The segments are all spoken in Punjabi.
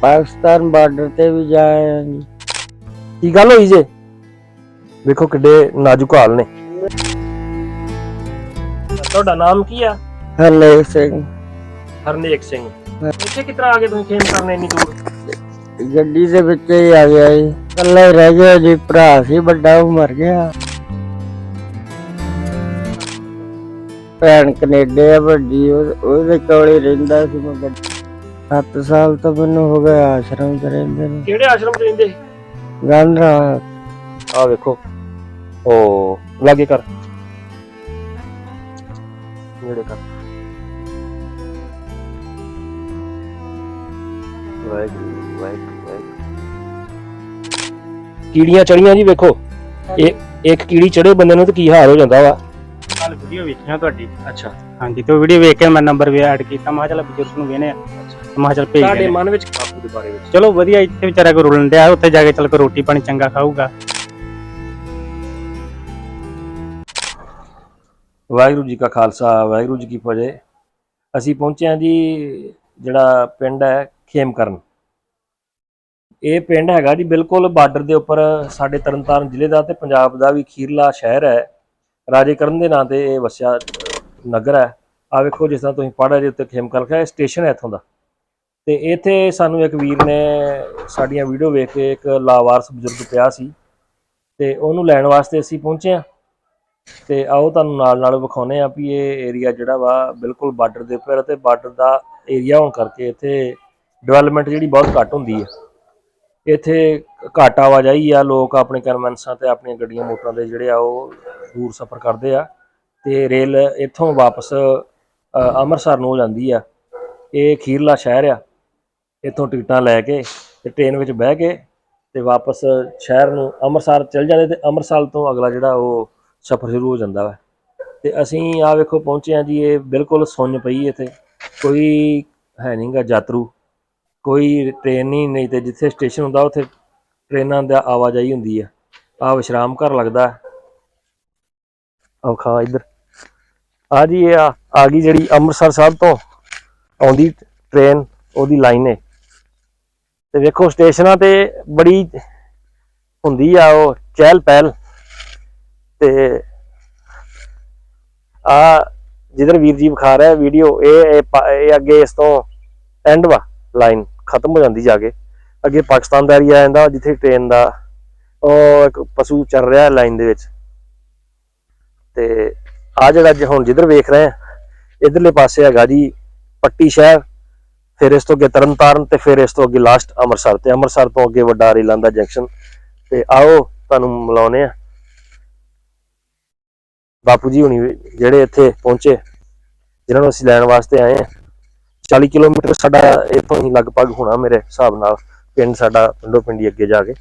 ਪਾਕਿਸਤਾਨ ਬਾਰਡਰ ਤੇ ਵੀ ਜਾਏ ਆ ਜੀ ਕੀ ਗੱਲ ਹੋਈ ਜੇ? ਵੇਖੋ ਕਿੱਡੇ ਨਾਜ਼ੁਕ ਹਾਲ ਨੇ। ਤੁਹਾਡਾ ਨਾਮ ਕੀ ਆ? ਹਰਨੇਕ ਸਿੰਘ। ਹਰਨੇਕ ਸਿੰਘ। ਇੱਥੇ ਕਿਤਰਾ ਆ ਗਏ ਤੁਸੀਂ ਖੇਮ ਕਰਨੇ ਇੰਨੀ ਦੂਰ? ਗੱਡੀ ਦੇ ਵਿੱਚ ਹੀ ਆ ਗਿਆ ਜੀ। ਇਕੱਲਾ ਹੀ ਰਹਿ ਗਿਆ ਜੀ। ਭਰਾ ਸੀ ਵੱਡਾ ਉਹ ਮਰ ਗਿਆ। ਭੈਣ ਕੈਨੇਡਾ ਵੱਡੀ ਉਹ- ਉਹਦੇ ਕੋਲ ਹੀ ਰਹਿੰਦਾ ਸੀ ਮੈਂ। ਗੱਡੀ 7 ਸਾਲ ਤੋਂ ਮੈਨੂੰ ਹੋ ਗਿਆ ਆਸ਼ਰਮ ਚ ਰਹਿੰਦੇ ਨੇ। ਕਿਹੜੇ ਆਸ਼ਰਮ ਚ ਰਹਿੰਦੇ? ਗੰਢਰਾ ਆ ਵੇਖੋ। ਓ ਲਾਗੇ ਕਰ। ਨੇੜੇ ਕਰ। ਵਾਹਿਗੁਰੂ ਵਾਹਿਗੁਰੂ ਵਾਹਿਗੁਰੂ। ਕੀੜੀਆਂ ਚੜੀਆਂ ਜੀ ਵੇਖੋ। ਇਹ ਇੱਕ ਕੀੜੀ ਚੜੇ ਬੰਦੇ ਨੂੰ ਤੇ ਕੀ ਹਾਲ ਹੋ ਜਾਂਦਾ ਵਾ? ਕੱਲ ਵੀਡੀਓ ਵੇਖੀਆਂ ਤੁਹਾਡੀ। ਅੱਛਾ। ਹਾਂਜੀ ਤੇ ਵੀਡੀਓ ਵੇਖ ਕੇ ਮੈਂ ਨੰਬਰ ਵੀ ਐਡ ਕੀਤਾ। ਮੈਂ ਕਿਹਾ ਚੱਲ ਬਜ਼ੁਰਗ ਨੂੰ ਵੇਨੇ ਆ ਮੈਂ ਕਿਹਾ ਚੱਲ ਭੇਜ ਤੁਹਾਡੇ ਮਨ ਵਿੱਚ ਬਾਪੂ ਦੇ ਬਾਰੇ ਵਿੱਚ? ਚਲੋ ਵਧੀਆ ਇੱਥੇ ਵਿਚਾਰਾ ਕੋ ਰੁਲਣ ਡਿਆ ਉੱਥੇ ਜਾ ਕੇ ਚੱਲ ਕੋ ਰੋਟੀ ਪਾਣੀ ਚੰਗਾ ਖਾਊਗਾ। ਵਾਹਿਗੁਰੂ ਜੀ ਕਾ ਖਾਲਸਾ ਵਾਹਿਗੁਰੂ ਜੀ ਕੀ ਫਤਿਹ। ਅਸੀਂ ਪਹੁੰਚੇ ਹਾਂ ਜੀ ਜਿਹੜਾ ਪਿੰਡ ਹੈ ਖੇਮਕਰਨ। ਇਹ ਪਿੰਡ ਹੈਗਾ ਜੀ ਬਿਲਕੁਲ ਬਾਰਡਰ ਦੇ ਉੱਪਰ ਸਾਡੇ ਤਰਨਤਾਰਨ ਜ਼ਿਲ੍ਹੇ ਦਾ ਤੇ ਪੰਜਾਬ ਦਾ ਵੀ ਖੀਰਲਾ ਸ਼ਹਿਰ ਹੈ। ਰਾਜੇ ਕਰਨ ਦੇ ਨਾਂ ਤੇ ਇਹ ਵਸਿਆ ਨਗਰ ਹੈ। ਆ ਵੇਖੋ ਜਿਸ ਤਰ੍ਹਾਂ ਤੁਸੀਂ ਪੜ੍ਹ ਰਹੇ ਉੱਤੇ ਖੇਮਕਰਨ ਇਹ ਸਟੇਸ਼ਨ ਹੈ ਇੱਥੋਂ ਦਾ। ਤੇ ਇੱਥੇ ਸਾਨੂੰ ਇੱਕ ਵੀਰ ਨੇ ਸਾਡੀਆਂ ਵੀਡੀਓ ਵੇਖ ਕੇ ਇੱਕ ਲਾਵਾਰਸ ਬਜ਼ੁਰਗ ਪਿਆ ਸੀ ਤੇ ਉਹਨੂੰ ਲੈਣ ਵਾਸਤੇ ਅਸੀਂ ਪਹੁੰਚੇ ਹਾਂ। ਤੇ ਆਓ ਤੁਹਾਨੂੰ ਨਾਲ ਨਾਲ ਵਿਖਾਉਨੇ ਆ ਵੀ ਇਹ ਏਰੀਆ ਜਿਹੜਾ ਵਾ ਬਿਲਕੁਲ ਬਾਰਡਰ ਦੇ ਉੱਪਰ ਹੈ ਤੇ ਬਾਰਡਰ ਦਾ ਏਰੀਆ ਹੋਣ ਕਰਕੇ ਇੱਥੇ ਡਿਵੈਲਪਮੈਂਟ ਜਿਹੜੀ ਬਹੁਤ ਘੱਟ ਹੁੰਦੀ ਹੈ। ਇੱਥੇ ਘੱਟ ਆਵਾਜਾਈ ਆ, ਲੋਕ ਆਪਣੇ ਕਨਵੈਂਸਾਂ ਤੇ ਆਪਣੀਆਂ ਗੱਡੀਆਂ ਮੋਟਰਾਂ ਦੇ ਜਿਹੜੇ ਆ ਉਹ ਦੂਰ ਸਫ਼ਰ ਕਰਦੇ ਆ ਤੇ ਰੇਲ ਇੱਥੋਂ ਵਾਪਸ ਅੰਮ੍ਰਿਤਸਰ ਨੂੰ ਜਾਂਦੀ ਆ। ਇਹ ਖੀਰਲਾ ਸ਼ਹਿਰ ਆ। ਇੱਥੋਂ ਟਿਕਟਾਂ ਲੈ ਕੇ ਤੇ ਟ੍ਰੇਨ ਵਿੱਚ ਬਹਿ ਕੇ ਤੇ ਵਾਪਸ ਸ਼ਹਿਰ ਨੂੰ ਅੰਮ੍ਰਿਤਸਰ ਚਲ ਜਾਂਦੇ ਤੇ ਅੰਮ੍ਰਿਤਸਰ ਤੋਂ ਅਗਲਾ ਜਿਹੜਾ ਉਹ ਸਫ਼ਰ ਸ਼ੁਰੂ ਹੋ ਜਾਂਦਾ ਵਾ। ਤੇ ਅਸੀਂ ਆ ਵੇਖੋ ਪਹੁੰਚੇ ਆ ਜੀ, ਇਹ ਬਿਲਕੁਲ ਸੁੰਨ ਪਈ ਇੱਥੇ। ਕੋਈ ਹੈ ਨਹੀਂਗਾ ਯਾਤਰੂ, ਕੋਈ ਟ੍ਰੇਨ ਨਹੀਂ ਨਹੀਂ ਤੇ ਜਿੱਥੇ ਸਟੇਸ਼ਨ ਹੁੰਦਾ ਉੱਥੇ ਟ੍ਰੇਨਾਂ ਦਾ ਆਵਾਜਾਈ ਹੁੰਦੀ ਆ। ਆ ਵਿਸ਼ਰਾਮ ਘਰ ਲੱਗਦਾ। ਆ ਖਾ ਇੱਧਰ। ਆ ਜੀ ਇਹ ਆ ਗਈ ਜਿਹੜੀ ਅੰਮ੍ਰਿਤਸਰ ਸਾਹਿਬ ਤੋਂ ਆਉਂਦੀ ਟ੍ਰੇਨ ਉਹਦੀ ਲਾਈਨ ਹੈ। ਤੇ ਵੇਖੋ ਸਟੇਸ਼ਨਾਂ ਤੇ ਬੜੀ ਹੁੰਦੀ ਆ ਉਹ ਚਹਿਲ ਪਹਿਲ। ਤੇ ਆ ਜਿੱਧਰ ਵੀਰ ਜੀ ਵਿਖਾ ਰਿਹਾ ਵੀਡੀਓ, ਇਹ ਇਹ ਅੱਗੇ ਇਸ ਤੋਂ ਐਂਡ ਵਾ ਲਾਈਨ ਖਤਮ ਹੋ ਜਾਂਦੀ ਜਾ ਕੇ। ਅੱਗੇ ਪਾਕਿਸਤਾਨ ਦਾ ਏਰੀਆ ਆ ਜਾਂਦਾ ਜਿੱਥੇ ਟ੍ਰੇਨ ਦਾ ਉਹ ਇੱਕ ਪਸ਼ੂ ਚੱਲ ਰਿਹਾ ਲਾਈਨ ਦੇ ਵਿੱਚ। ਤੇ ਆ ਜਿਹੜਾ ਹੁਣ ਜਿੱਧਰ ਵੇਖ ਰਹੇ ਆ, ਇਧਰਲੇ ਪਾਸੇ ਹੈਗਾ ਜੀ ਪੱਟੀ ਸ਼ਹਿਰ। ਫਿਰ ਇਸ ਤੋਂ ਅੱਗੇ ਤਰਨਤਾਰਨ ਤੇ ਫਿਰ ਇਸ ਤੋਂ ਅੱਗੇ ਲਾਸਟ ਅੰਮ੍ਰਿਤਸਰ ਤੇ ਅੰਮ੍ਰਿਤਸਰ ਤੋਂ ਅੱਗੇ ਵੱਡਾ ਰੇਲਾਂ ਦਾ ਜੰਕਸ਼ਨ ਤੇ ਆਓ ਤੁਹਾਨੂੰ ਮਿਲਾਉਨੇ ਆ ਬਾਪੂ ਜੀ ਹੁਣੀ ਜਿਹੜੇ ਇੱਥੇ ਪਹੁੰਚੇ, ਜਿਨ੍ਹਾਂ ਨੂੰ ਅਸੀਂ ਲੈਣ ਵਾਸਤੇ ਆਏ ਆ 40 ਕਿਲੋਮੀਟਰ ਸਾਡਾ ਇੱਥੋਂ ਹੀ ਲਗਭਗ ਹੋਣਾ ਮੇਰੇ ਹਿਸਾਬ ਨਾਲ, ਪਿੰਡ ਸਾਡਾ, ਪਿੰਡੋਂ ਪਿੰਡੀ ਅੱਗੇ ਜਾ ਕੇ।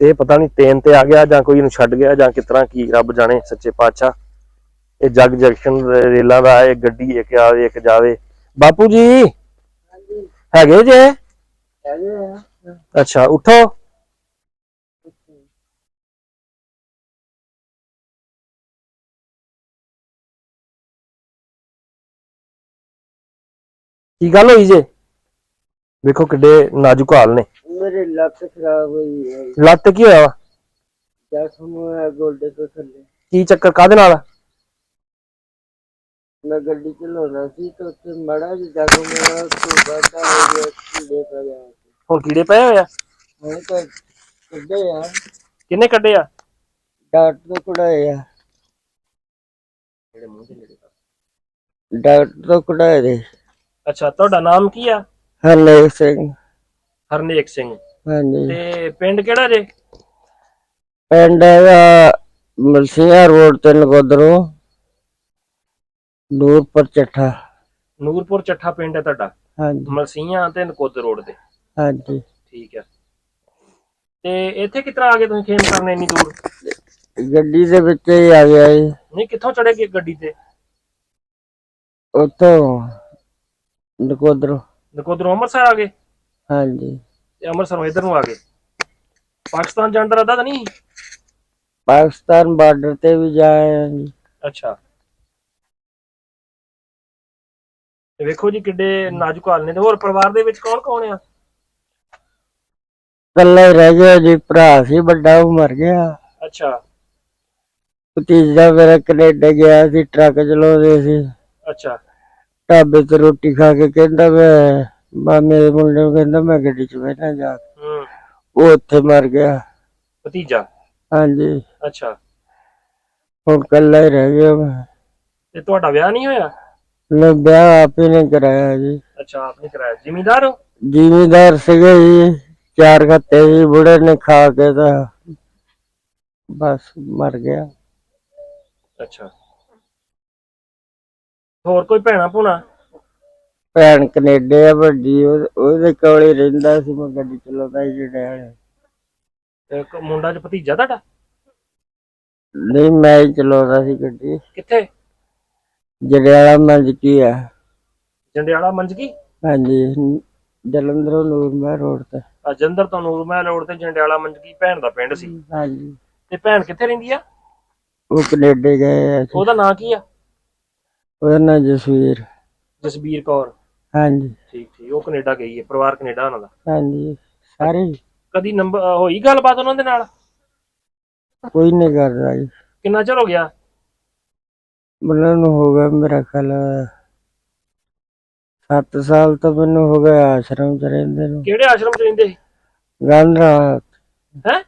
ਇਹ ਪਤਾ ਨਹੀਂ ਤੇਨ ਤੇ ਆ ਗਿਆ ਜਾਂ ਕੋਈ ਇਹਨੂੰ ਛੱਡ ਗਿਆ ਜਾਂ ਕਿਸ ਤਰ੍ਹਾਂ ਕੀ ਰੱਬ ਜਾਣੇ ਸੱਚੇ ਪਾਤਸ਼ਾਹ। ਇਹ ਜਗ ਜੰਕਸ਼ਨ ਰੇਲਾਂ ਦਾ ਇਹ ਗੱਡੀ ਇੱਕ ਆਵੇ ਇੱਕ ਜਾਵੇ। ਬਾਪੂ ਜੀ? ਹੈਗੇ ਜੇ? ਹੈਗੇ ਆ। ਅੱਛਾ ਉਠੋ। ਕੀ ਗੱਲ ਹੋਈ ਜੇ? ਵੇਖੋ ਕਿੱਡੇ ਨਾਜ਼ੁਕ ਹਾਲ ਨੇ। ਮੇਰੀ ਲੱਤ ਖਰਾਬ ਹੋਈ ਹੈ। ਲੱਤ ਕੀ ਹੋਇਆ ਵਾ? ਜ਼ਖਮ ਹੋਇਆ ਗੋਡੇ ਤੋਂ ਥੱਲੇ। ਕੀ ਚੱਕਰ ਕਾਦੇ ਨਾਲ? ਮੈਂ ਗੱਡੀ ਚਲਾਉਂਦਾ ਸੀ ਤੇ ਉੱਥੇ ਮੜਾ ਜਿਹਾ ਜ਼ਖਮ ਹੋਇਆ ਉਸ ਤੋਂ ਬਾਅਦ ਹੋ ਗਿਆ ਕੀੜੇ ਪੈ ਗਿਆ ਹੁਣ ਕੀੜੇ ਪਏ ਹੋਏ ਆ? ਹੁਣ ਤਾਂ ਕੱਢੇ ਆ। ਕਿੰਨੇ ਕੱਢੇ ਆ? ਡਾਕਟਰ ਤੋਂ ਕਢਾਏ ਆ। ਡਾਕਟਰ ਤੋਂ ਕਢਾਏ ਦੇ ਅੱਛਾ ਤੁਹਾਡਾ ਨਾਮ ਕੀ ਆ? ਹਰਨੇਕ ਸਿੰਘ। ਹਰਨੇਕ ਸਿੰਘ। ਹਾਂਜੀ। ਤੇ ਪਿੰਡ ਕਿਹੜਾ ਜੇ? ਪਿੰਡ ਹੈਗਾ ਮਲਸੀਆਂ ਰੋਡ ਤੇ ਨਗੋਦਰੋਂ ਨੂਰਪੁਰ ਚੱਠਾ। ਨੂਰਪੁਰ ਚੱਠਾ ਪਿੰਡ ਹੈ ਤੁਹਾਡਾ? ਹਾਂਜੀ। ਮਲਸੀਆਂ ਤੇ ਨਕੋਦਰ ਰੋਡ ਤੇ ਹਾਂਜੀ। ਠੀਕ ਹੈ। ਤੇ ਇੱਥੇ ਕਿਤਰਾ ਆ ਗਏ ਤੁਸੀਂ ਖੇਮ ਕਰਨੇ ਇੰਨੀ ਦੂਰ? ਗੱਡੀ ਦੇ ਵਿੱਚ ਹੀ ਆ ਗਿਆ ਜੀ। ਨਹੀਂ ਕਿੱਥੋਂ ਚੜੇ ਗਏ ਗੱਡੀ ਤੇ? ਉੱਥੋਂ ਨਕੋਦਰੋਂ ਨਕੋਦਰੋਂ ਅੰਮ੍ਰਿਤਸਰ ਆ ਗਏ? ਹਾਂਜੀ। ਤੇ ਅੰਮ੍ਰਿਤਸਰੋਂ ਇਧਰ ਨੂੰ ਆ ਗਏ। ਪਾਕਿਸਤਾਨ ਜਾਣ ਦਾ ਤਾਂ ਨਹੀਂ? ਪਾਕਿਸਤਾਨ ਬਾਰਡਰ ਤੇ ਵੀ ਜਾਏ ਆ ਜੀ। ਅੱਛਾ। ਤੇ ਵੇਖੋ ਜੀ ਕਿੱਡੇ ਨਾਜ਼ੁਕ ਹਾਲ ਨੇ ਤੇ ਹੋਰ ਪਰਿਵਾਰ ਦੇ ਵਿੱਚ ਕੌਣ ਕੌਣ ਆ? ਇਕੱਲਾ ਹੀ ਰਹਿ ਗਿਆ ਜੀ ਭਰਾ ਸੀ ਵੱਡਾ ਉਹ ਮਰ ਗਿਆ। ਅੱਛਾ। ਭਤੀਜਾ ਮੇਰਾ ਕੈਨੇਡਾ ਗਿਆ ਸੀ ਟਰੱਕ ਚਲਾਉਂਦੇ ਸੀ। ਅੱਛਾ। ਢਾਬੇ ਤੇ ਰੋਟੀ ਖਾ ਕੇ ਕਹਿੰਦਾ ਮੈਂ ਮੈਂ ਮੇਰੇ ਮੁੰਡੇ ਨੂੰ ਕਹਿੰਦਾ ਮੈਂ ਗੱਡੀ 'ਚ ਬੈਠਾ ਜਾ ਕੇ। ਹੂੰ। ਉਹ ਉੱਥੇ ਮਰ ਗਿਆ। ਭਤੀਜਾ? ਹਾਂਜੀ। ਅੱਛਾ। ਹੁਣ ਇਕੱਲਾ ਹੀ ਰਹਿ ਗਿਆ ਮੈਂ। ਤੇ ਤੁਹਾਡਾ ਵਿਆਹ ਨਹੀਂ ਹੋਇਆ? ਲੈ ਵਿਆਹ ਆਪੇ ਨੇ ਕਰਾਇਆ ਜੀ। ਅੱਛਾ ਆਪਨੇ ਕਰਾਇਆ। ਜ਼ਿਮੀਂਦਾਰ ਹੋ? ਜ਼ਿਮੀਦਾਰ ਸੀਗੇ ਜੀ ਚਾਰ ਖੱਤੇ ਜੀ ਬੁੜੇ ਨੇ ਖਾ ਕੇ ਤਾਂ ਬਸ ਮਰ ਗਿਆ। ਅੱਛਾ। ਹੋਰ ਕੋਈ ਭੈਣਾ ਭੂਣਾ? ਭੈਣ ਕੈਨੇਡਾ ਆ ਵੱਡੀ ਉਹ- ਉਹਦੇ ਕੋਲ ਹੀ ਰਹਿੰਦਾ ਸੀ ਮੈਂ ਗੱਡੀ ਚਲਾਉਂਦਾ ਸੀ ਜਿਹੜੇ ਤੇ ਇੱਕ ਮੁੰਡਾ ਚ ਭਤੀਜਾ ਤੁਹਾਡਾ? ਨਹੀਂ ਮੈਂ ਹੀ ਚਲਾਉਂਦਾ ਸੀ ਗੱਡੀ। ਕਿੱਥੇ? ਜੜਿਆਲਾ ਮੰਜ ਕੀ ਆ? ਜੰਡਿਆਲਾ ਮੰਜਗੀ ਹਾਂਜੀ ਜਲੰਧਰੋਂ ਨੂਰਮਹਿਰ ਰੋਡ ਤੇ। ਅਜੰਦਰ ਤੋਂ ਨੂਰਮਹਿਲ ਰੋਡ ਤੇ ਜੰਡਿਆਲਾ ਮੰਜਗੀ ਭੈਣ ਦਾ ਪਿੰਡ ਸੀ। ਹਾਂਜੀ। ਤੇ ਭੈਣ ਕਿੱਥੇ ਰਹਿੰਦੀ ਆ? ਉਹ ਕੈਨੇਡਾ ਗਏ ਆ ਉਹਦਾ ਨਾਂ ਕੀ ਆ? ਉਹਦਾ ਨਾਂ ਜਸਵੀਰ। ਜਸਬੀਰ ਕੌਰ। ਹਾਂਜੀ। ਠੀਕ ਠੀਕ ਉਹ ਕੈਨੇਡਾ ਗਈ ਹੈ ਪਰਿਵਾਰ ਕੈਨੇਡਾ ਉਹਨਾਂ ਦਾ। ਹਾਂਜੀ ਸਾਰੇ ਹੀ। ਕਦੀ ਨੰਬਰ ਹੋਈ ਗੱਲਬਾਤ ਉਹਨਾਂ ਦੇ ਨਾਲ? ਕੋਈ ਨਹੀਂ ਕਰਦਾ ਜੀ। ਕਿੰਨਾ ਚਿਰ ਹੋ ਗਿਆ? ਮੈਨੂੰ ਨੂੰ ਹੋ ਗਿਆ ਮੇਰਾ ਖਿਆਲ 7 ਸਾਲ ਤੋਂ ਮੈਨੂੰ ਹੋ ਗਿਆ ਆਸ਼ਰਮ ਚ ਰਹਿੰਦੇ ਨੂੰ। ਕਿਹੜੇ ਆਸ਼ਰਮ ਚ ਰਹਿੰਦੇ? ਗੰਧਰਾ ਹੈ?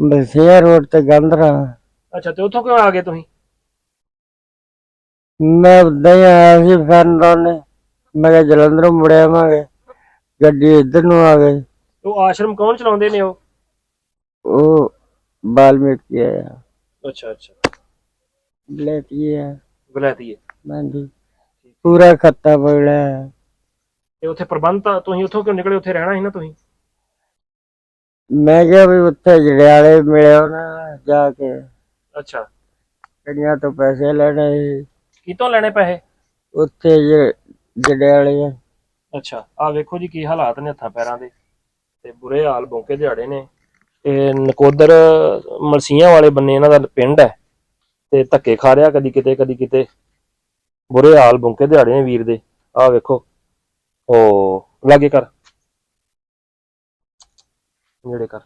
ਬਸਿਆ ਰੋਡ ਤੇ ਗੰਧਰਾ ਅੱਛਾ ਤੇ ਉੱਥੋਂ ਕਿਉਂ ਆ ਗਏ ਤੁਸੀਂ? ਮੈਂ ਉਦਾਂ ਹੀ ਆਇਆ ਸੀ ਫੈਨ ਨੇ ਮੈਂ ਕਿਹਾ ਜਲੰਧਰੋਂ ਮੁੜਿਆ ਆਵਾਂਗੇ। ਗੱਡੀ ਇੱਧਰ ਨੂੰ ਆ ਗਈ। ਉਹ ਆਸ਼ਰਮ ਕੌਣ ਚਲਾਉਂਦੇ ਨੇ ਉਹ? ਉਹ ਬਾਲਮੀਕੀ ਆਇਆ। ਅੱਛਾ ਅੱਛਾ। ਬਲੇਤੀ ਆ। ਬਲੈਤੀ ਹੈ ਹਾਂਜੀ। ਪੂਰਾ ਖੱਤਾ ਪੜਿਆ ਤੇ ਉੱਥੇ ਪ੍ਰਬੰਧ ਤਾਂ ਤੁਸੀਂ ਉੱਥੋਂ ਕਿਉਂ ਨਿਕਲੇ? ਉੱਥੇ ਰਹਿਣਾ ਸੀ ਨਾ ਤੁਸੀਂ? ਮੈਂ ਕਿਹਾ ਵੀ ਉੱਥੇ ਜੜਿਆਲੇ ਮਿਲਿਓ ਨਾ ਜਾ ਕੇ। ਅੱਛਾ। ਕਈਆਂ ਤੋਂ ਪੈਸੇ ਲੈਣੇ ਸੀ। ਕਿਤੋਂ ਲੈਣੇ ਪੈਸੇ? ਜੜਿਆਲੇ ਆ। ਅੱਛਾ। ਆ ਵੇਖੋ ਜੀ ਕੀ ਹਾਲਾਤ ਨੇ ਹੱਥਾਂ ਪੈਰਾਂ ਦੇ। ਤੇ ਬੁਰੇ ਹਾਲ ਬੌਂਕੇ ਦਿਹਾੜੇ ਨੇ। ਤੇ ਨਕੋਦਰ ਮਲਸੀਆਂ ਵਾਲੇ ਬੰਨੇ ਇਹਨਾਂ ਦਾ ਪਿੰਡ ਹੈ। ਤੇ ਧੱਕੇ ਖਾ ਰਿਹਾ ਕਦੀ ਕਿਤੇ ਕਦੀ ਕਿਤੇ। ਬੁਰੇ ਹਾਲ ਬੌਂਕੇ ਦਿਹਾੜੇ ਨੇ ਵੀਰ ਦੇ। ਆ ਵੇਖੋ। ਓ ਲਾਗੇ ਕਰ। ਨੇੜੇ ਕਰ।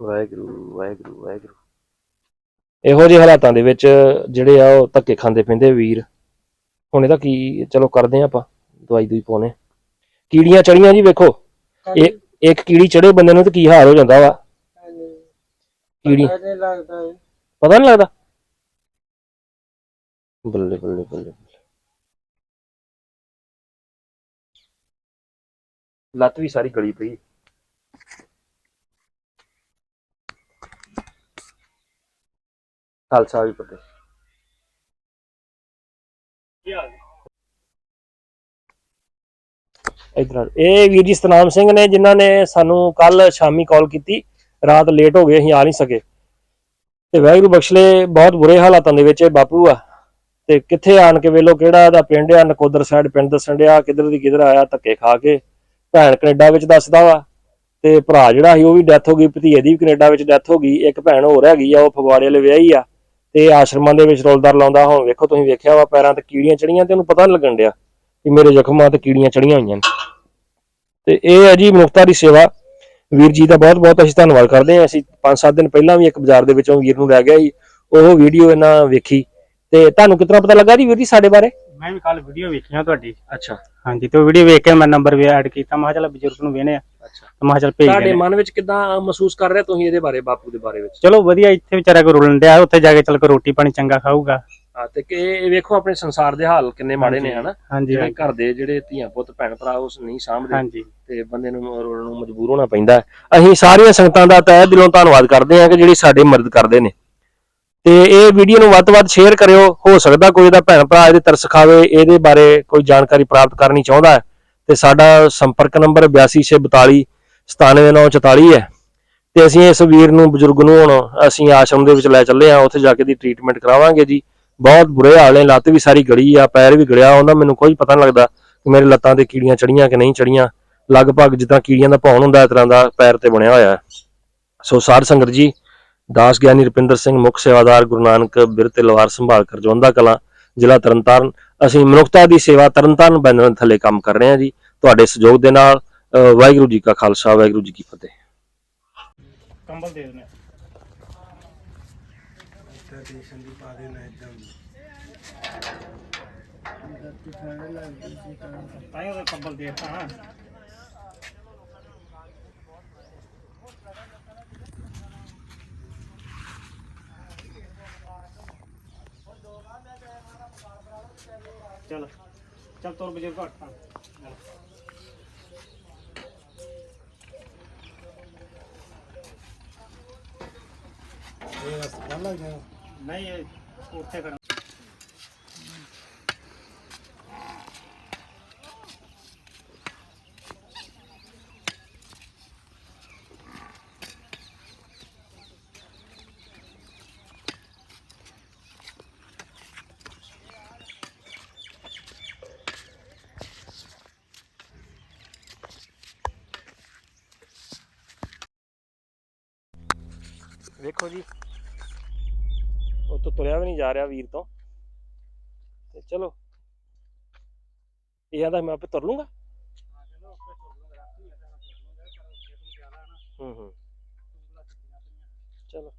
ਵਾਹਿਗੁਰੂ ਵਾਹਿਗੁਰੂ ਵਾਹਿਗੁਰੂ। ਇਹੋ ਜਿਹੇ ਹਾਲਾਤਾਂ ਦੇ ਵਿੱਚ ਜਿਹੜੇ ਆ ਉਹ ਧੱਕੇ ਖਾਂਦੇ ਪੈਂਦੇ ਵੀਰ। ਹੁਣ ਇਹਦਾ ਕੀ ਚਲੋ ਕਰਦੇ ਆ ਆਪਾਂ ਦਵਾਈ ਦੂਈ ਪਾਉਨੇ ਕੀੜੀਆਂ ਚੜੀਆਂ ਜੀ ਵੇਖੋ। ਇਹ ਇੱਕ ਕੀੜੀ ਚੜੇ ਬੰਦੇ ਨੂੰ ਤੇ ਕੀ ਹਾਲ ਹੋ ਜਾਂਦਾ ਵਾ। ਕੀੜੀ ਪਤਾ ਨਹੀਂ ਲੱਗਦਾ ਜੀ। ਪਤਾ ਨਹੀਂ ਲੱਗਦਾ। ਬੱਲੇ ਬੱਲੇ ਬੱਲੇ ਲੱਤ ਵੀ ਸਾਰੀ ਗਲੀ ਪਈ। ਖਾਲਸਾ ਵੀ ਪਤੇ। ਇਧਰ ਇਹ ਵੀਰ ਜੀ ਸਤਨਾਮ ਸਿੰਘ ਨੇ ਜਿਨ੍ਹਾਂ ਨੇ ਸਾਨੂੰ ਕੱਲ ਸ਼ਾਮੀ ਕਾਲ ਕੀਤੀ। ਰਾਤ ਲੇਟ ਹੋ ਗਏ ਅਸੀਂ ਆ ਨਹੀਂ ਸਕੇ। ਤੇ ਵਾਹਿਗੁਰੂ ਬਖਸ਼ਲੇ ਬਹੁਤ ਬੁਰੇ ਹਾਲਾਤਾਂ ਦੇ ਵਿੱਚ ਇਹ ਬਾਪੂ ਆ। ਤੇ ਕਿੱਥੇ ਆਣ ਕੇ ਵੇਲੋ ਕਿਹੜਾ ਇਹਦਾ ਪਿੰਡ ਆ, ਨਕੋਦਰ ਸਾਈਡ ਪਿੰਡ ਦੱਸਣ ਡਿਆ, ਕਿੱਧਰ ਦੀ ਕਿੱਧਰ ਆਇਆ, ਧੱਕੇ ਖਾ ਕੇ। ਭੈਣ ਕੈਨੇਡਾ ਵਿੱਚ ਦੱਸਦਾ ਵਾ। ਤੇ ਭਰਾ ਜਿਹੜਾ ਸੀ, ਉਹ ਵੀ ਡੈਥ ਹੋ ਗਈ, ਭਤੀਏ ਦੀ ਵੀ ਕੈਨੇਡਾ ਵਿੱਚ ਡੈਥ ਹੋ ਗਈ। ਇੱਕ ਭੈਣ ਹੋਰ ਹੈਗੀ ਆ, ਉਹ ਫਗਵਾੜੇ ਵਾਲੇ ਵਿਆਹੀ ਆ। ਤੇ ਆਸ਼ਰਮਾਂ ਦੇ ਵਿੱਚ ਰੋਲਦਾਰ ਲਾਉਂਦਾ, ਹੁਣ ਵੇਖੋ ਤੁਸੀਂ ਵੇਖਿਆ ਵਾ, ਪੈਰਾਂ ਤੇ ਕੀੜੀਆਂ ਚੜੀਆਂ, ਤੇ ਉਹਨੂੰ ਪਤਾ ਨੀ ਲੱਗਣ ਡਿਆ ਕਿ ਮੇਰੇ ਜ਼ਖਮਾਂ ਤੇ ਕੀੜੀਆਂ ਚੜੀਆਂ ਹੋਈਆਂ ਨੇ। ਤੇ ਇਹ ਹੈ ਜੀ ਮਨੁੱਖਤਾ ਦੀ ਸੇਵਾ। ਵੀਰ ਜੀ ਦਾ ਬਹੁਤ ਬਹੁਤ ਅਸੀਂ ਧੰਨਵਾਦ ਕਰਦੇ ਹਾਂ। ਅਸੀਂ 5-7 ਦਿਨ ਪਹਿਲਾਂ ਵੀ ਇੱਕ ਬਾਜ਼ਾਰ ਦੇ ਵਿੱਚੋਂ ਵੀਰ ਨੂੰ ਲੈ ਗਿਆ ਸੀ ਉਹ ਵੀਡੀਓ ਇਹਨਾਂ ਵੇਖੀ। ਤੇ ਤੁਹਾਨੂੰ ਕਿਤਨਾ ਪਤਾ ਲੱਗਾ ਜੀ ਵੀਰ ਜੀ ਸਾਡੇ ਬਾਰੇ? ਮੈਂ ਵੀ ਕੱਲ ਵੀਡੀਓ ਵੇਖੀਆਂ ਤੁਹਾਡੀ। ਅੱਛਾ। ਹਾਂਜੀ ਤੇ ਉਹ ਵੀਡੀਓ ਵੇਖ ਕੇ ਮੈਂ ਨੰਬਰ ਵੀ ਐਡ ਕੀਤਾ। ਮੈਂ ਚੱਲ ਬਜ਼ੁਰਗ ਨੂੰ ਵੇਨੇ ਆ ਅੱਛਾ। ਮੈਂ ਚੱਲ ਭੇਜ ਤੁਹਾਡੇ ਮਨ ਵਿੱਚ ਕਿਦਾਂ ਮਹਿਸੂਸ ਕਰ ਰਹੇ ਤੁਸੀਂ ਇਹਦੇ ਬਾਰੇ ਬਾਪੂ ਦੇ ਬਾਰੇ ਵਿੱਚ? ਚਲੋ ਵਧੀਆ ਇੱਥੇ ਵਿਚਾਰਾ ਕੋ ਰੁਲਣ ਡਿਆ ਉੱਥੇ ਜਾ ਕੇ ਚੱਲ ਕੋ ਰੋਟੀ ਪਾਣੀ ਚੰਗਾ ਖਾਊਗਾ। ਹਾਂ ਤੇ ਕਿ ਇਹ ਵੇਖੋ ਆਪਣੇ ਸੰਸਾਰ ਦੇ ਹਾਲ ਕਿੰਨੇ ਮਾੜੇ ਨੇ ਹਨਾ? ਜਿਹੜੇ ਘਰ ਦੇ ਜਿਹੜੇ ਧੀਆਂ ਪੁੱਤ ਭੈਣ ਭਰਾ ਉਸ ਨਹੀਂ ਸਾਂਭਦੇ ਤੇ ਬੰਦੇ ਨੂੰ ਰੋਣ ਨੂੰ ਮਜਬੂਰ ਹੋਣਾ ਪੈਂਦਾ। ਅਸੀਂ ਸਾਰੀਆਂ ਸੰਗਤਾਂ ਦਾ ਤਹਿ ਦਿਲੋਂ ਧੰਨਵਾਦ ਕਰਦੇ ਹਾਂ ਕਿ ਜਿਹੜੀ ਸਾਡੇ ਮਦਦ ਕਰਦੇ ਨੇ। ਤੇ ਇਹ ਵੀਡੀਓ ਨੂੰ ਵੱਧ ਤੋਂ ਵੱਧ ਸ਼ੇਅਰ ਕਰਿਓ। ਹੋ ਸਕਦਾ ਕੋਈ ਇਹਦਾ ਭੈਣ ਭਰਾ ਇਹਦੇ ਤਰਸ ਖਾਵੇ ਇਹਦੇ ਬਾਰੇ ਕੋਈ ਜਾਣਕਾਰੀ ਪ੍ਰਾਪਤ ਕਰਨੀ ਚਾਹੁੰਦਾ ਹੈ। ਤੇ ਸਾਡਾ ਸੰਪਰਕ ਨੰਬਰ 8242 97944 ਹੈ। ਤੇ ਅਸੀਂ ਇਸ ਵੀਰ ਨੂੰ ਬਜ਼ੁਰਗ ਨੂੰ ਹੁਣ ਅਸੀਂ ਆਸ਼ਰਮ ਦੇ ਵਿੱਚ ਲੈ ਚੱਲੇ ਆ ਉੱਥੇ ਜਾ ਕੇ ਦੀ ਟ੍ਰੀਟਮੈਂਟ ਕਰਾਵਾਂਗੇ ਜੀ। ਬਹੁਤ ਬੁਰੇ ਹਾਲ ਨੇ, ਲੱਤ ਵੀ ਸਾਰੀ ਗਲੀ ਆ, ਪੈਰ ਵੀ ਗਲਿਆ ਉਹਦਾ ਮੈਨੂੰ ਕੋਈ ਪਤਾ ਨਹੀਂ ਲੱਗਦਾ ਕਿ ਮੇਰੇ ਲੱਤਾਂ ਤੇ ਕੀੜੀਆਂ ਚੜੀਆਂ ਕਿ ਨਹੀਂ ਚੜੀਆਂ। ਲਗਭਗ ਜਿੱਦਾਂ ਕੀੜੀਆਂ ਦਾ ਭੌਣ ਹੁੰਦਾ, ਇਸ ਤਰ੍ਹਾਂ ਦਾ ਪੈਰ ਤੇ ਬਣਿਆ ਹੋਇਆ ਸੋ ਸਾਧ ਸੰਗਤ ਜੀ, ਦਾਸ ਗਿਆਨੀ ਰੁਪਿੰਦਰ ਸਿੰਘ ਮੁੱਖ ਸੇਵਾਦਾਰ ਗੁਰੂ ਨਾਨਕ ਬਿਰਤੇ ਲਵਾਰ ਸੰਭਾਲ ਕਰ ਕਰਜੋਂਦਾ ਕਲਾਂ, ਜ਼ਿਲ੍ਹਾ ਤਰਨਤਾਰਨ। ਅਸੀਂ ਮਨੁੱਖਤਾ ਦੀ ਸੇਵਾ ਤਰਨਤਾਰਨ ਬੈਨਰ ਥੱਲੇ ਕੰਮ ਕਰ ਰਹੇ ਹਾਂ ਜੀ। ਤੁਹਾਡੇ ਸਹਿਯੋਗ ਦੇ ਨਾਲ ਵਾਹਿਗੁਰੂ ਜੀ ਕਾ ਖਾਲਸਾ, ਵਾਹਿਗੁਰੂ ਜੀ ਕੀ ਫਤਿਹ। ਕੰਬਲ ਦੇ ਦੇਣੇ ਤਾਂ ਹੀ ਉਹਦਾ ਕੰਬਲ ਦੇ ਦਿੱਤਾ ਹਾਂ ਚਲ ਚਲ ਤੋਰ ਬਜ਼ੁਰਗ ਹਟ ਤਾਂ ਚੱਲ। ਨਹੀਂ ਇਹ ਉੱਥੇ ਖੜਾ ਵੇਖੋ ਜੀ ਤੋਂ ਤੁਰਿਆ ਵੀ ਨਹੀਂ ਜਾ ਰਿਹਾ ਵੀਰ ਤੋਂ। ਤੇ ਚਲੋ ਇਹ ਆਂਦਾ ਮੈਂ ਆਪੇ ਤੁਰ ਲੂੰਗਾ। ਹੂੰ ਹੂੰ। ਚਲੋ।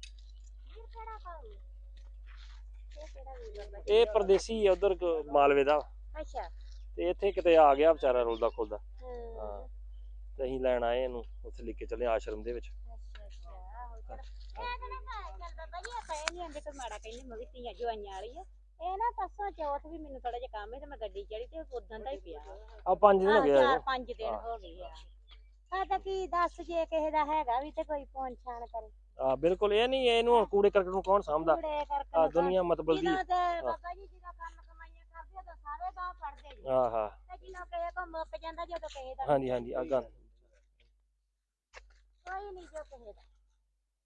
ਇਹ ਪਰਦੇਸੀ ਹੈ ਉਧਰ ਮਾਲਵੇ ਦਾ। ਅੱਛਾ। ਤੇ ਇੱਥੇ ਕਿਤੇ ਆ ਗਿਆ ਵਿਚਾਰਾ ਰੋਲਦਾ ਖੋਲਦਾ। ਹਾਂ। ਤੇ ਅਸੀਂ ਲੈਣ ਆਏ ਇਹਨੂੰ ਉੱਥੇ ਲੈ ਕੇ ਚੱਲੇ ਆਸ਼ਰਮ ਦੇ ਵਿੱਚ। ਅੱਛਾ ਅੱਛਾ। ਇਹ ਨਾ ਜੀ ਆ। ਪਰਸੋਂ ਚੌਥ ਵੀ ਮੈਨੂੰ ਥੋੜਾ ਜਿਹਾ ਕੰਮ ਹੈ ਤੇ ਮੈਂ ਗੱਡੀ ਚੜੀ ਤੇ ਉਦੋਂ ਦਾ ਹੀ ਪਿਆ। ਆ ਪੰਜ ਦਿਨ ਹੋ ਆਹੋ, ਗਏ ਆ ਚਾਰ। ਪੰਜ ਦਿਨ ਹੋ ਗਏ ਆ। ਆ ਤਾਂ ਕੀ ਦੱਸ ਜੇ ਕਿਸੇ ਦਾ ਹੈਗਾ ਵੀ ਤੇ ਕੋਈ ਫੋਨ ਛਾਣ ਕਰੇ। ਆ ਬਿਲਕੁਲ ਇਹ ਨਹੀਂ ਇਹਨੂੰ ਹੁਣ ਕੂੜੇ ਕਰਕਟ ਨੂੰ ਕੌਣ ਸਾਂਭਦਾ? ਕੂੜੇ ਕਰਕੇ ਆ ਦੁਨੀਆ ਮਤਲਬ ਦੀ। ਜਦੋਂ ਤੇ ਬਾਬਾ ਜੀ ਜਦੋਂ ਕੰਮ ਕਮਾਈਆਂ ਕਰਦੇ ਆ ਤਾਂ ਸਾਰੇ ਗਾਂ ਫੜਦੇ ਜੀ। ਆਹਾ ਤੇ ਜਦੋਂ ਕਿਸੇ ਕੋ ਮੁੱਕ ਜਾਂਦਾ ਜਦੋਂ ਕਿਸੇ ਦਾ ਹਾਂਜੀ ਹਾਂਜੀ ਆਗਾ ਕੋਈ ਨਹੀਂ ਜੋ। ਕਿਸੇ ਦਾ।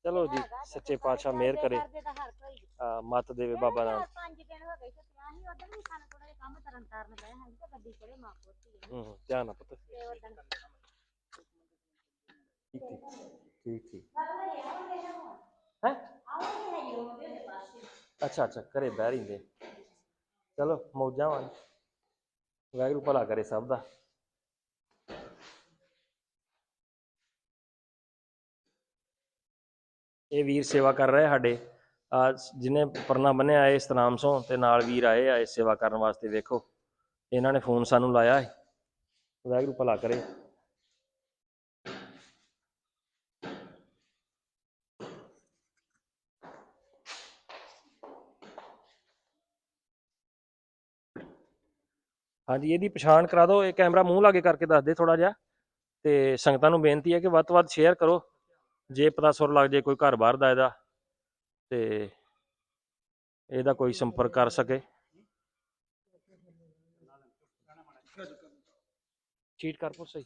ਚਲੋ ਜੀ ਸੱਚੇ ਪਾਤਸ਼ਾਹ ਮਿਹਰ ਕਰੇ। ਆ ਮੱਤ ਦੇਵੇ ਬਾਬਾ ਨਾਮ ਪੰਜ ਦਿਨ ਹੋ ਗਏ ਪਿਆ ਸੀ ਉਦੋਂ ਵੀ ਸਾਨੂੰ ਥੋੜਾ ਜਿਹਾ ਕੰਮ ਤਰਨ ਤਾਰਨ ਪਏ ਹਾਂ ਤੇ ਗੱਡੀ ਚੜੇ ਮਾਂ ਪੋਤੀ ਹੂੰ ਧਿਆਨ ਨਾਲ ਪੁੱਤ। ਠੀਕ ਠੀਕ ਠੀਕ ਹੈ ਅੱਛਾ ਅੱਛਾ ਘਰੇ ਬਹਿ ਰਹਿੰਦੇ। ਚਲੋ ਮੌਜਾਂ ਵਾਂ। ਵਾਹਿਗੁਰੂ ਭਲਾ ਕਰੇ ਸਭ ਦਾ। ਇਹ ਵੀਰ ਸੇਵਾ ਕਰ ਰਹੇ ਸਾਡੇ। ਆ ਜਿਹਨੇ ਪਰਨਾ ਬੰਨਿਆ ਇਹ ਸਤਨਾਮ ਸੋਂ ਤੇ ਨਾਲ ਵੀਰ ਆਏ ਆ ਇਸ ਸੇਵਾ ਕਰਨ ਵਾਸਤੇ ਵੇਖੋ। ਇਹਨਾਂ ਨੇ ਫੋਨ ਸਾਨੂੰ ਲਾਇਆ ਹੈ ਵਾਹਿਗੁਰੂ ਭਲਾ ਕਰੇ। ਹਾਂਜੀ, ਇਹਦੀ ਪਛਾਣ ਕਰਾ ਦਿਓ। ਇਹ ਕੈਮਰਾ ਮੂੰਹ ਲਾਗੇ ਕਰਕੇ ਦੱਸ ਦੇ ਥੋੜਾ ਜਿਹਾ। ਤੇ ਸੰਗਤਾਂ ਨੂੰ ਬੇਨਤੀ ਹੈ ਕਿ ਵੱਧ ਤੋਂ ਵੱਧ ਸ਼ੇਅਰ ਕਰੋ। ਜੇ ਪਤਾ ਸੁਰ ਲੱਗ ਜੇ ਕੋਈ ਘਰ ਬਾਹਰ ਦਾ ਇਹਦਾ, ਤੇ ਇਹਦਾ ਕੋਈ ਸੰਪਰਕ ਕਰ ਸਕੇ। ਚੀਟ ਕਰ ਸਹੀ।